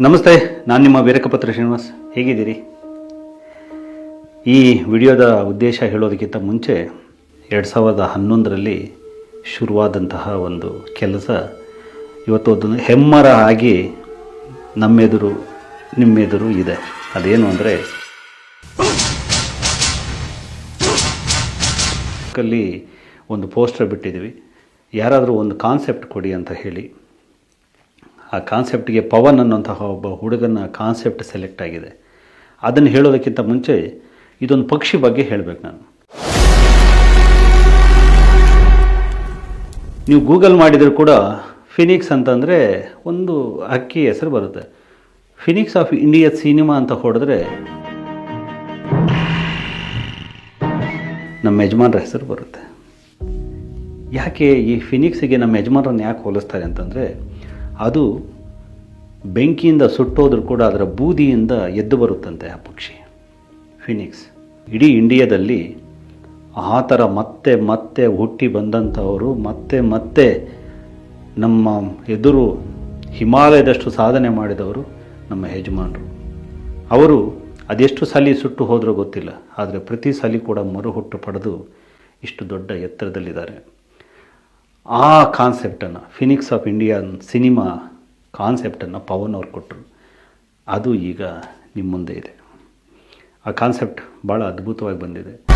ನಮಸ್ತೆ, ನಾನು ನಿಮ್ಮ ವೀರಕಪತ್ರ ಶ್ರೀನಿವಾಸ್. ಹೇಗಿದ್ದೀರಿ? ಈ ವಿಡಿಯೋದ ಉದ್ದೇಶ ಹೇಳೋದಕ್ಕಿಂತ ಮುಂಚೆ ಎರಡು ಸಾವಿರದ ಹನ್ನೊಂದರಲ್ಲಿ ಶುರುವಾದಂತಹ ಒಂದು ಕೆಲಸ ಇವತ್ತು ಅದನ್ನು ಹೆಮ್ಮರ ಆಗಿ ನಮ್ಮೆದುರು, ನಿಮ್ಮೆದುರು ಇದೆ. ಅದೇನು ಅಂದರೆ ಒಂದು ಪೋಸ್ಟರ್ ಬಿಟ್ಟಿದ್ದೀವಿ. ಯಾರಾದರೂ ಒಂದು ಕಾನ್ಸೆಪ್ಟ್ ಕೊಡಿ ಅಂತ ಹೇಳಿ ಆ ಕಾನ್ಸೆಪ್ಟ್ಗೆ ಪವನ್ ಅನ್ನುವಂತಹ ಒಬ್ಬ ಹುಡುಗನ ಕಾನ್ಸೆಪ್ಟ್ ಸೆಲೆಕ್ಟ್ ಆಗಿದೆ. ಅದನ್ನು ಹೇಳೋದಕ್ಕಿಂತ ಮುಂಚೆ ಇದೊಂದು ಪಕ್ಷಿ ಬಗ್ಗೆ ಹೇಳಬೇಕು ನಾನು. ನೀವು ಗೂಗಲ್ ಮಾಡಿದರೂ ಕೂಡ ಫಿನಿಕ್ಸ್ ಅಂತಂದರೆ ಒಂದು ಹಕ್ಕಿ ಹೆಸರು ಬರುತ್ತೆ. ಫಿನಿಕ್ಸ್ ಆಫ್ ಇಂಡಿಯಾ ಸಿನಿಮಾ ಅಂತ ಹೊಡೆದ್ರೆ ನಮ್ಮ ಯಜಮಾನ್ರ ಹೆಸರು ಬರುತ್ತೆ. ಯಾಕೆ ಈ ಫಿನಿಕ್ಸಿಗೆ ನಮ್ಮ ಯಜಮಾನರನ್ನು ಯಾಕೆ ಹೋಲಿಸ್ತಾರೆ ಅಂತಂದರೆ ಅದು ಬೆಂಕಿಯಿಂದ ಸುಟ್ಟೋದ್ರೂ ಕೂಡ ಅದರ ಬೂದಿಯಿಂದ ಎದ್ದು ಬರುತ್ತಂತೆ ಆ ಪಕ್ಷಿ. ಫಿನಿಕ್ಸ್. ಇಡೀ ಇಂಡಿಯಾದಲ್ಲಿ ಆ ಥರ ಮತ್ತೆ ಮತ್ತೆ ಹುಟ್ಟಿ ಬಂದಂಥವರು ಮತ್ತೆ ಮತ್ತೆ ನಮ್ಮ ಎದುರು ಹಿಮಾಲಯದಷ್ಟು ಸಾಧನೆ ಮಾಡಿದವರು ನಮ್ಮ ಯಜಮಾನರು. ಅವರು ಅದೆಷ್ಟು ಸಲ ಸುಟ್ಟು ಹೋದರೂ ಗೊತ್ತಿಲ್ಲ, ಆದರೆ ಪ್ರತಿ ಸಲಿ ಕೂಡ ಮರುಹುಟ್ಟು ಪಡೆದು ಇಷ್ಟು ದೊಡ್ಡ ಎತ್ತರದಲ್ಲಿದ್ದಾರೆ. ಆ ಕಾನ್ಸೆಪ್ಟನ್ನು ಫಿನಿಕ್ಸ್ ಆಫ್ ಇಂಡಿಯನ್ ಸಿನಿಮಾ ಕಾನ್ಸೆಪ್ಟನ್ನು ಪವನ್ ಅವ್ರು ಕೊಟ್ಟರು ಅದು ಈಗ ನಿಮ್ಮ ಮುಂದೆ ಇದೆ. ಆ ಕಾನ್ಸೆಪ್ಟ್ ಭಾಳ ಅದ್ಭುತವಾಗಿ ಬಂದಿದೆ.